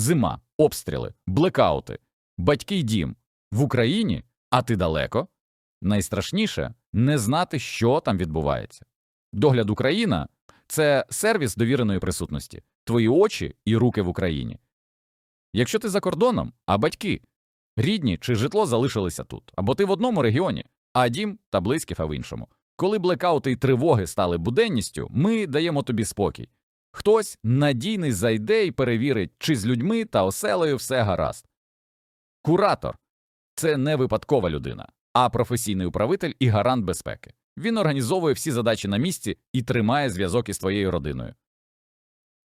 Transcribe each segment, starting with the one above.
Зима, обстріли, блекаути, батьки й дім в Україні, а ти далеко. Найстрашніше не знати, що там відбувається. Догляд Україна це сервіс довіреної присутності, твої очі і руки в Україні. Якщо ти за кордоном, а батьки, рідні чи житло залишилися тут, або ти в одному регіоні, а дім та близьких а в іншому. Коли блекаути й тривоги стали буденністю, ми даємо тобі спокій. Хтось надійний зайде і перевірить, чи з людьми та оселею все гаразд. Куратор це не випадкова людина, а професійний управитель і гарант безпеки. Він організовує всі задачі на місці і тримає зв'язок із твоєю родиною.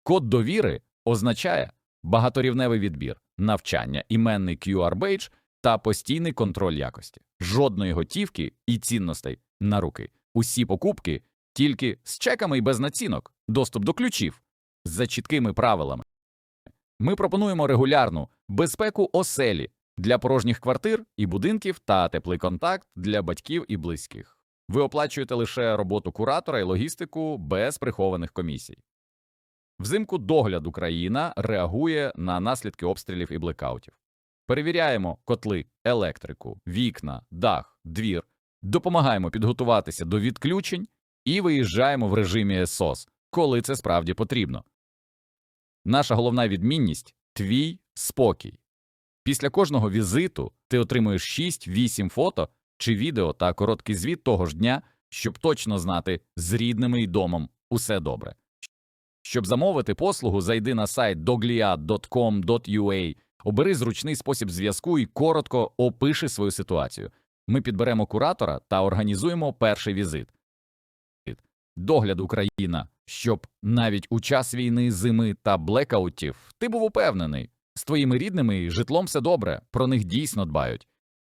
Код довіри означає багаторівневий відбір, навчання, іменний QR-бейдж та постійний контроль якості, жодної готівки і цінностей на руки. Усі покупки тільки з чеками і без націнок, доступ до ключів за чіткими правилами. Ми пропонуємо регулярну безпеку оселі для порожніх квартир і будинків та теплий контакт для батьків і близьких. Ви оплачуєте лише роботу куратора і логістику без прихованих комісій. Взимку догляд Україна реагує на наслідки обстрілів і блекаутів. Перевіряємо котли, електрику, вікна, дах, двір, допомагаємо підготуватися до відключень і виїжджаємо в режимі СОС, коли це справді потрібно. Наша головна відмінність твій спокій. Після кожного візиту ти отримуєш 6-8 фото чи відео та короткий звіт того ж дня, щоб точно знати, з рідними і домом усе добре. Щоб замовити послугу, зайди на сайт dogliad.com.ua, обери зручний спосіб зв'язку і коротко опиши свою ситуацію. Ми підберемо куратора та організуємо перший візит. Догляд Україна, щоб навіть у час війни, зими та блекаутів ти був упевнений, з твоїми рідними житлом все добре, про них дійсно дбають.